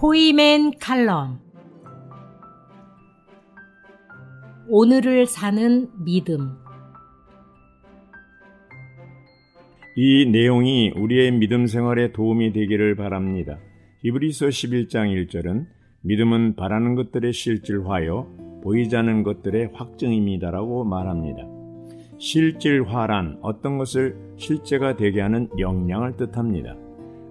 포이맨 칼럼 오늘을 사는 믿음 이 내용이 우리의 믿음 생활에 도움이 되기를 바랍니다. 히브리서 11장 1절은 믿음은 바라는 것들의 실질화요 보이지 않는 것들의 확증입니다라고 말합니다. 실질화란 어떤 것을 실제가 되게 하는 역량을 뜻합니다.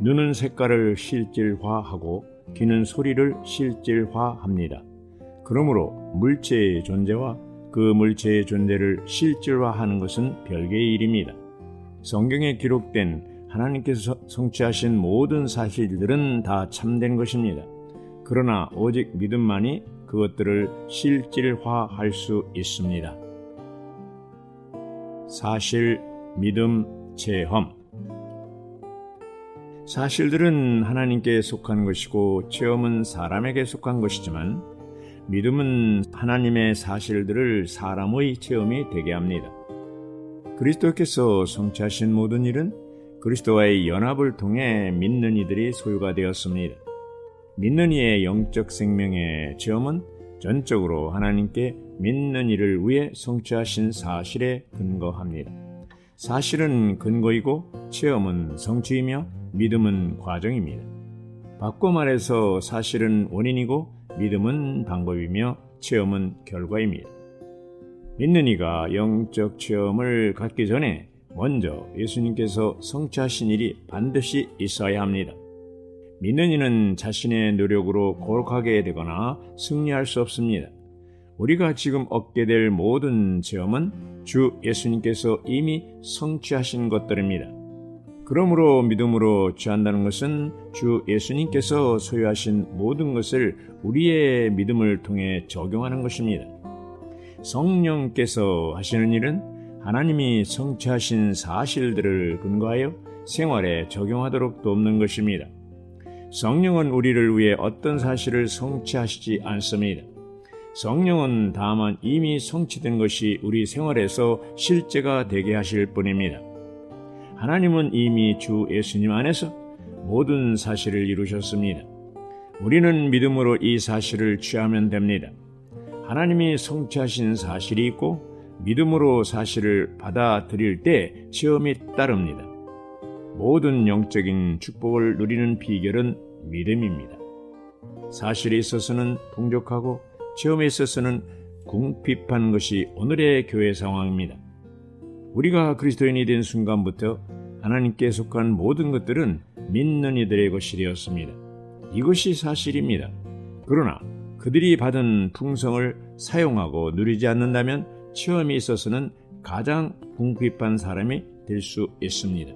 눈은 색깔을 실질화하고 귀는 소리를 실질화합니다. 그러므로 물체의 존재와 그 물체의 존재를 실질화하는 것은 별개의 일입니다. 성경에 기록된 하나님께서 성취하신 모든 사실들은 다 참된 것입니다. 그러나 오직 믿음만이 그것들을 실질화할 수 있습니다. 사실, 믿음, 체험. 사실들은 하나님께 속한 것이고 체험은 사람에게 속한 것이지만 믿음은 하나님의 사실들을 사람의 체험이 되게 합니다. 그리스도께서 성취하신 모든 일은 그리스도와의 연합을 통해 믿는 이들이 소유가 되었습니다. 믿는 이의 영적 생명의 체험은 전적으로 하나님께 믿는 이를 위해 성취하신 사실에 근거합니다. 사실은 근거이고 체험은 성취이며 믿음은 과정입니다. 바꿔 말해서 사실은 원인이고 믿음은 방법이며 체험은 결과입니다. 믿는 이가 영적 체험을 갖기 전에 먼저 예수님께서 성취하신 일이 반드시 있어야 합니다. 믿는 이는 자신의 노력으로 고룩하게 되거나 승리할 수 없습니다. 우리가 지금 얻게 될 모든 체험은 주 예수님께서 이미 성취하신 것들입니다. 그러므로 믿음으로 취한다는 것은 주 예수님께서 소유하신 모든 것을 우리의 믿음을 통해 적용하는 것입니다. 성령께서 하시는 일은 하나님이 성취하신 사실들을 근거하여 생활에 적용하도록 돕는 것입니다. 성령은 우리를 위해 어떤 사실을 성취하시지 않습니다. 성령은 다만 이미 성취된 것이 우리 생활에서 실제가 되게 하실 뿐입니다. 하나님은 이미 주 예수님 안에서 모든 사실을 이루셨습니다. 우리는 믿음으로 이 사실을 취하면 됩니다. 하나님이 성취하신 사실이 있고 믿음으로 사실을 받아들일 때 체험이 따릅니다. 모든 영적인 축복을 누리는 비결은 믿음입니다. 사실에 있어서는 풍족하고 체험에 있어서는 궁핍한 것이 오늘의 교회 상황입니다. 우리가 그리스도인이 된 순간부터 하나님께 속한 모든 것들은 믿는 이들의 것이 되었습니다. 이것이 사실입니다. 그러나 그들이 받은 풍성을 사용하고 누리지 않는다면 체험이 있어서는 가장 궁핍한 사람이 될 수 있습니다.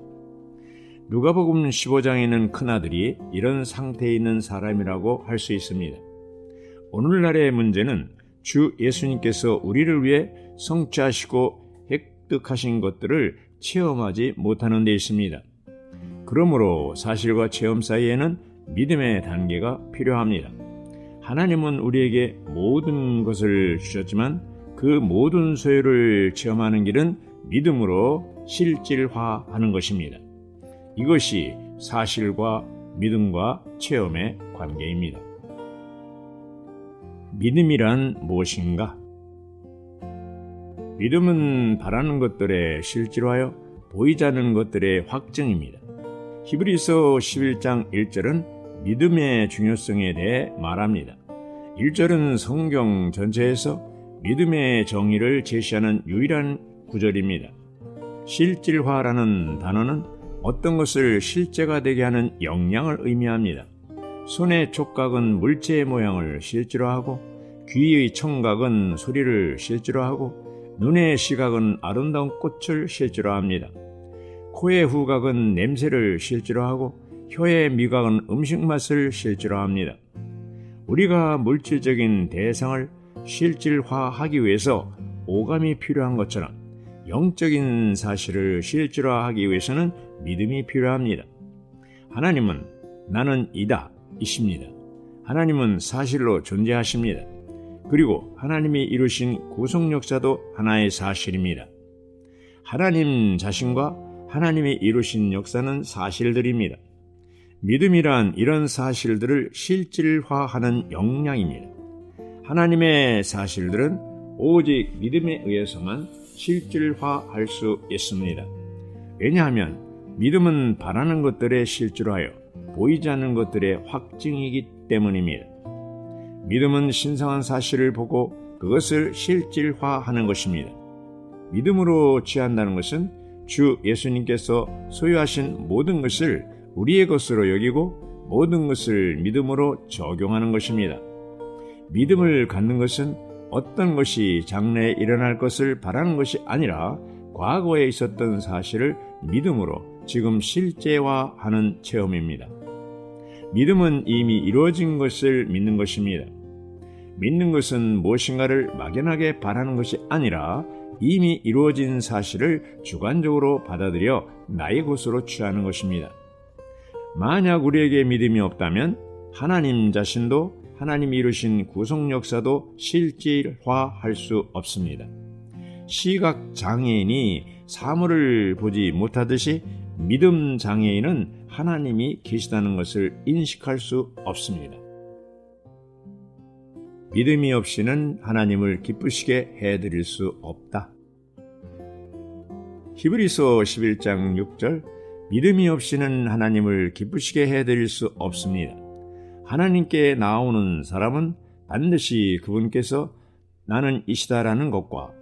누가복음 15장에는 큰아들이 이런 상태에 있는 사람이라고 할 수 있습니다. 오늘날의 문제는 주 예수님께서 우리를 위해 성취하시고 획득하신 것들을 체험하지 못하는 데 있습니다. 그러므로 사실과 체험 사이에는 믿음의 단계가 필요합니다. 하나님은 우리에게 모든 것을 주셨지만 그 모든 소유를 체험하는 길은 믿음으로 실질화하는 것입니다. 이것이 사실과 믿음과 체험의 관계입니다. 믿음이란 무엇인가? 믿음은 바라는 것들의 실질화여 보이지 않는 것들의 확증입니다. 히브리서 11장 1절은 믿음의 중요성에 대해 말합니다. 1절은 성경 전체에서 믿음의 정의를 제시하는 유일한 구절입니다. 실질화라는 단어는 어떤 것을 실제가 되게 하는 역량을 의미합니다. 손의 촉각은 물체의 모양을 실제로하고 귀의 청각은 소리를 실제로하고 눈의 시각은 아름다운 꽃을 실제로 합니다. 코의 후각은 냄새를 실제로 하고 혀의 미각은 음식 맛을 실제로 합니다. 우리가 물질적인 대상을 실질화하기 위해서 오감이 필요한 것처럼 영적인 사실을 실질화하기 위해서는 믿음이 필요합니다. 하나님은 나는 이다 이십니다. 하나님은 사실로 존재하십니다. 그리고 하나님이 이루신 구속 역사도 하나의 사실입니다. 하나님 자신과 하나님이 이루신 역사는 사실들입니다. 믿음이란 이런 사실들을 실질화하는 역량입니다. 하나님의 사실들은 오직 믿음에 의해서만 실질화할 수 있습니다. 왜냐하면 믿음은 바라는 것들의 실질화요 보이지 않는 것들의 확증이기 때문입니다. 믿음은 신성한 사실을 보고 그것을 실질화하는 것입니다. 믿음으로 취한다는 것은 주 예수님께서 소유하신 모든 것을 우리의 것으로 여기고 모든 것을 믿음으로 적용하는 것입니다. 믿음을 갖는 것은 어떤 것이 장래에 일어날 것을 바라는 것이 아니라 과거에 있었던 사실을 믿음으로 지금 실제화하는 체험입니다. 믿음은 이미 이루어진 것을 믿는 것입니다. 믿는 것은 무엇인가를 막연하게 바라는 것이 아니라 이미 이루어진 사실을 주관적으로 받아들여 나의 것으로 취하는 것입니다. 만약 우리에게 믿음이 없다면 하나님 자신도 하나님이 이루신 구속 역사도 실질화할 수 없습니다. 시각 장애인이 사물을 보지 못하듯이 믿음 장애인은 하나님이 계시다는 것을 인식할 수 없습니다. 믿음이 없이는 하나님을 기쁘시게 해드릴 수 없다. 히브리서 11장 6절 믿음이 없이는 하나님을 기쁘시게 해드릴 수 없습니다. 하나님께 나오는 사람은 반드시 그분께서 나는 이시다라는 것과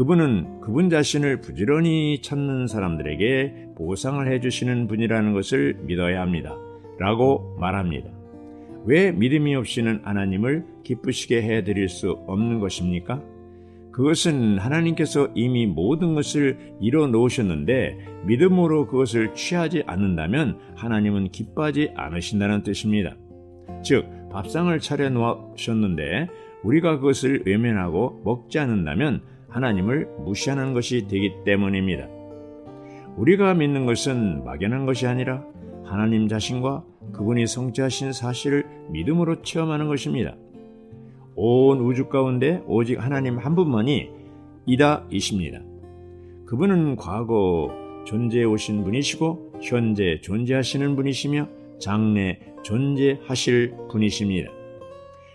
그분은 그분 자신을 부지런히 찾는 사람들에게 보상을 해주시는 분이라는 것을 믿어야 합니다. 라고 말합니다. 왜 믿음이 없이는 하나님을 기쁘시게 해드릴 수 없는 것입니까? 그것은 하나님께서 이미 모든 것을 이뤄 놓으셨는데 믿음으로 그것을 취하지 않는다면 하나님은 기뻐하지 않으신다는 뜻입니다. 즉, 밥상을 차려 놓으셨는데 우리가 그것을 외면하고 먹지 않는다면 하나님을 무시하는 것이 되기 때문입니다. 우리가 믿는 것은 막연한 것이 아니라 하나님 자신과 그분이 성취하신 사실을 믿음으로 체험하는 것입니다. 온 우주 가운데 오직 하나님 한 분만이 이다이십니다. 그분은 과거 존재해 오신 분이시고 현재 존재하시는 분이시며 장래 존재하실 분이십니다.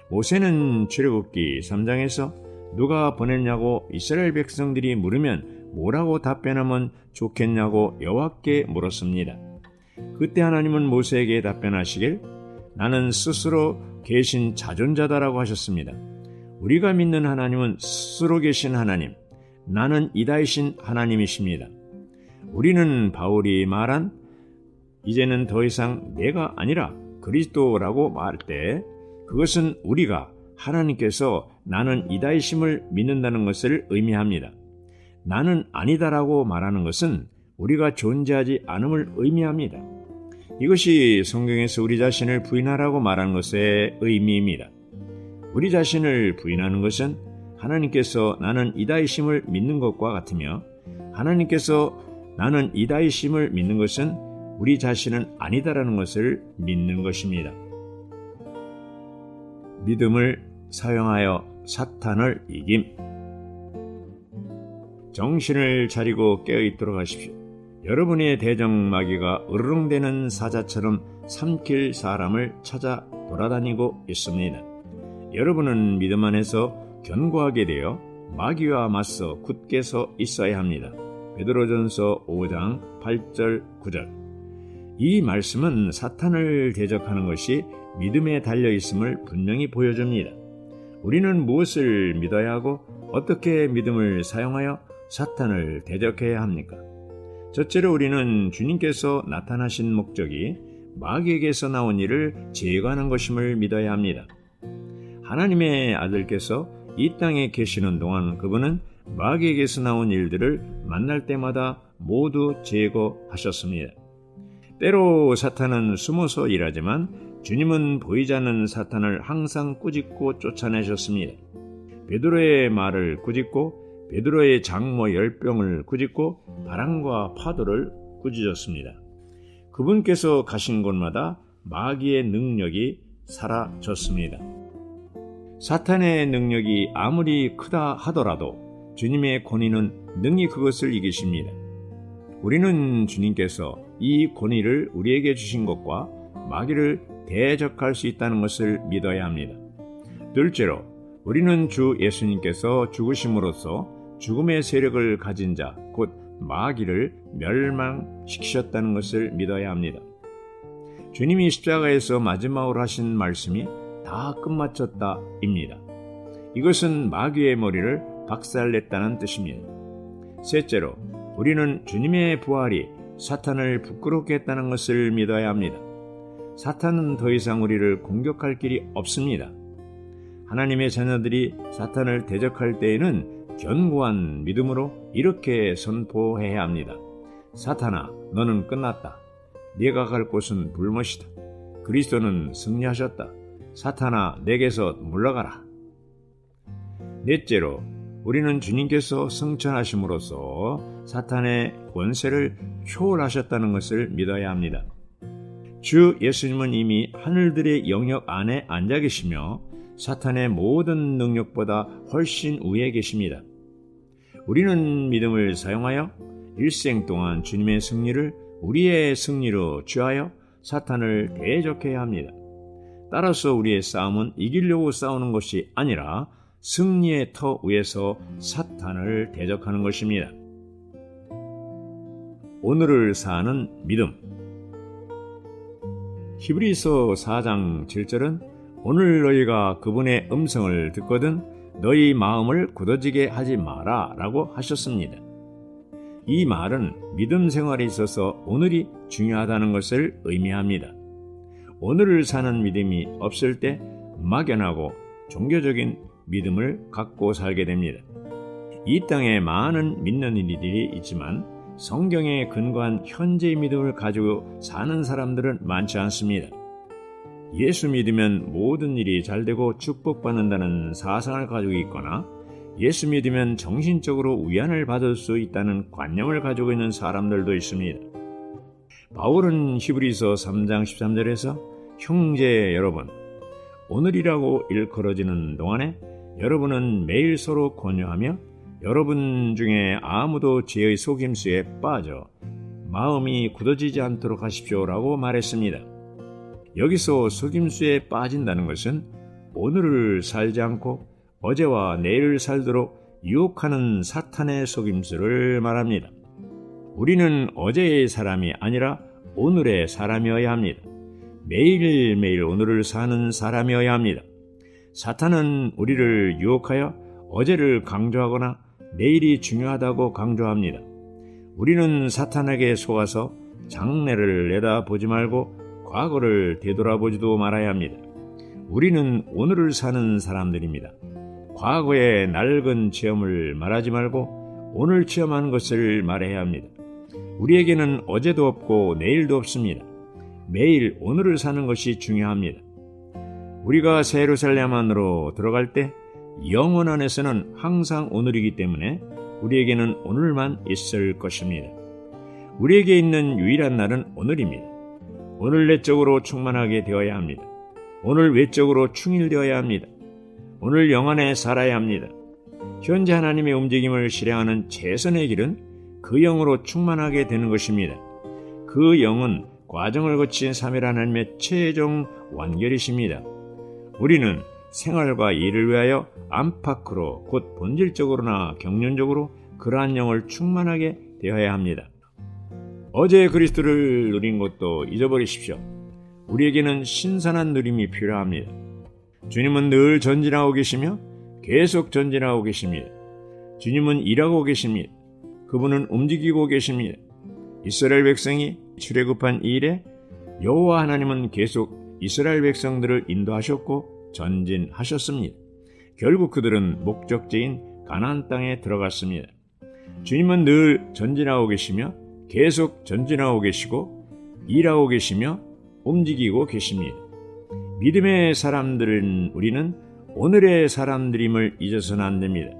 모세는 출애굽기 3장에서 누가 보냈냐고 이스라엘 백성들이 물으면 뭐라고 답변하면 좋겠냐고 여호와께 물었습니다. 그때 하나님은 모세에게 답변하시길 나는 스스로 계신 자존자다라고 하셨습니다. 우리가 믿는 하나님은 스스로 계신 하나님, 나는 이다이신 하나님이십니다. 우리는 바울이 말한 이제는 더 이상 내가 아니라 그리스도라고 말할 때 그것은 우리가 하나님께서 나는 이다이심을 믿는다는 것을 의미합니다. 나는 아니다라고 말하는 것은 우리가 존재하지 않음을 의미합니다. 이것이 성경에서 우리 자신을 부인하라고 말하는 것의 의미입니다. 우리 자신을 부인하는 것은 하나님께서 나는 이다이심을 믿는 것과 같으며 하나님께서 나는 이다이심을 믿는 것은 우리 자신은 아니다라는 것을 믿는 것입니다. 믿음을 사용하여 사탄을 이김. 정신을 차리고 깨어있도록 하십시오. 여러분의 대정마귀가 으르렁대는 사자처럼 삼킬 사람을 찾아 돌아다니고 있습니다. 여러분은 믿음 안에서 견고하게 되어 마귀와 맞서 굳게 서 있어야 합니다. 베드로전서 5장 8절 9절 이 말씀은 사탄을 대적하는 것이 믿음에 달려 있음을 분명히 보여줍니다. 우리는 무엇을 믿어야 하고 어떻게 믿음을 사용하여 사탄을 대적해야 합니까? 첫째로 우리는 주님께서 나타나신 목적이 마귀에게서 나온 일을 제거하는 것임을 믿어야 합니다. 하나님의 아들께서 이 땅에 계시는 동안 그분은 마귀에게서 나온 일들을 만날 때마다 모두 제거하셨습니다. 때로 사탄은 숨어서 일하지만 주님은 보이지 않는 사탄을 항상 꾸짖고 쫓아내셨습니다. 베드로의 말을 꾸짖고 베드로의 장모 열병을 꾸짖고 바람과 파도를 꾸짖었습니다. 그분께서 가신 곳마다 마귀의 능력이 사라졌습니다. 사탄의 능력이 아무리 크다 하더라도 주님의 권위는 능히 그것을 이기십니다. 우리는 주님께서 이 권위를 우리에게 주신 것과 마귀를 대적할 수 있다는 것을 믿어야 합니다. 둘째로 우리는 주 예수님께서 죽으심으로써 죽음의 세력을 가진 자, 곧 마귀를 멸망시키셨다는 것을 믿어야 합니다. 주님이 십자가에서 마지막으로 하신 말씀이 다 끝마쳤다입니다. 이것은 마귀의 머리를 박살냈다는 뜻입니다. 셋째로 우리는 주님의 부활이 사탄을 부끄럽게 했다는 것을 믿어야 합니다. 사탄은 더 이상 우리를 공격할 길이 없습니다. 하나님의 자녀들이 사탄을 대적할 때에는 견고한 믿음으로 이렇게 선포해야 합니다. 사탄아, 너는 끝났다. 네가 갈 곳은 불못이다. 그리스도는 승리하셨다. 사탄아, 내게서 물러가라. 넷째로 우리는 주님께서 승천하심으로써 사탄의 권세를 초월하셨다는 것을 믿어야 합니다. 주 예수님은 이미 하늘들의 영역 안에 앉아 계시며 사탄의 모든 능력보다 훨씬 위에 계십니다. 우리는 믿음을 사용하여 일생 동안 주님의 승리를 우리의 승리로 취하여 사탄을 대적해야 합니다. 따라서 우리의 싸움은 이기려고 싸우는 것이 아니라 승리의 터 위에서 사탄을 대적하는 것입니다. 오늘을 사는 믿음. 히브리서 4장 7절은 오늘 너희가 그분의 음성을 듣거든 너희 마음을 굳어지게 하지 마라 라고 하셨습니다. 이 말은 믿음 생활에 있어서 오늘이 중요하다는 것을 의미합니다. 오늘을 사는 믿음이 없을 때 막연하고 종교적인 믿음을 갖고 살게 됩니다. 이 땅에 많은 믿는 이들이 있지만 성경에 근거한 현재의 믿음을 가지고 사는 사람들은 많지 않습니다. 예수 믿으면 모든 일이 잘 되고 축복받는다는 사상을 가지고 있거나 예수 믿으면 정신적으로 위안을 받을 수 있다는 관념을 가지고 있는 사람들도 있습니다. 바울은 히브리서 3장 13절에서 형제 여러분, 오늘이라고 일컬어지는 동안에 여러분은 매일 서로 권유하며 여러분 중에 아무도 죄의 속임수에 빠져 마음이 굳어지지 않도록 하십시오라고 말했습니다. 여기서 속임수에 빠진다는 것은 오늘을 살지 않고 어제와 내일을 살도록 유혹하는 사탄의 속임수를 말합니다. 우리는 어제의 사람이 아니라 오늘의 사람이어야 합니다. 매일매일 오늘을 사는 사람이어야 합니다. 사탄은 우리를 유혹하여 어제를 강조하거나 내일이 중요하다고 강조합니다. 우리는 사탄에게 속아서 장래를 내다보지 말고 과거를 되돌아보지도 말아야 합니다. 우리는 오늘을 사는 사람들입니다. 과거의 낡은 체험을 말하지 말고 오늘 체험한 것을 말해야 합니다. 우리에게는 어제도 없고 내일도 없습니다. 매일 오늘을 사는 것이 중요합니다. 우리가 세루살렘 안으로 들어갈 때 영원 안에서는 항상 오늘이기 때문에 우리에게는 오늘만 있을 것입니다. 우리에게 있는 유일한 날은 오늘입니다. 오늘 내적으로 충만하게 되어야 합니다. 오늘 외적으로 충일되어야 합니다. 오늘 영안에 살아야 합니다. 현재 하나님의 움직임을 실행하는 최선의 길은 그 영으로 충만하게 되는 것입니다. 그 영은 과정을 거친 3일 하나님의 최종 완결이십니다. 우리는 생활과 일을 위하여 안팎으로 곧 본질적으로나 경륜적으로 그러한 영을 충만하게 되어야 합니다. 어제 그리스도를 누린 것도 잊어버리십시오. 우리에게는 신선한 누림이 필요합니다. 주님은 늘 전진하고 계시며 계속 전진하고 계십니다. 주님은 일하고 계십니다. 그분은 움직이고 계십니다. 이스라엘 백성이 출애굽한 일에 여호와 하나님은 계속 이스라엘 백성들을 인도하셨고 전진하셨습니다. 결국 그들은 목적지인 가나안 땅에 들어갔습니다. 주님은 늘 전진하고 계시며 계속 전진하고 계시고 일하고 계시며 움직이고 계십니다. 믿음의 사람들은 우리는 오늘의 사람들임을 잊어서는 안 됩니다.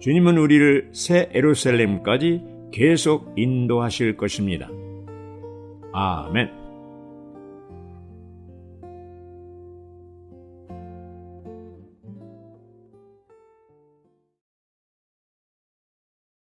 주님은 우리를 새 에루살렘까지 계속 인도하실 것입니다. 아멘.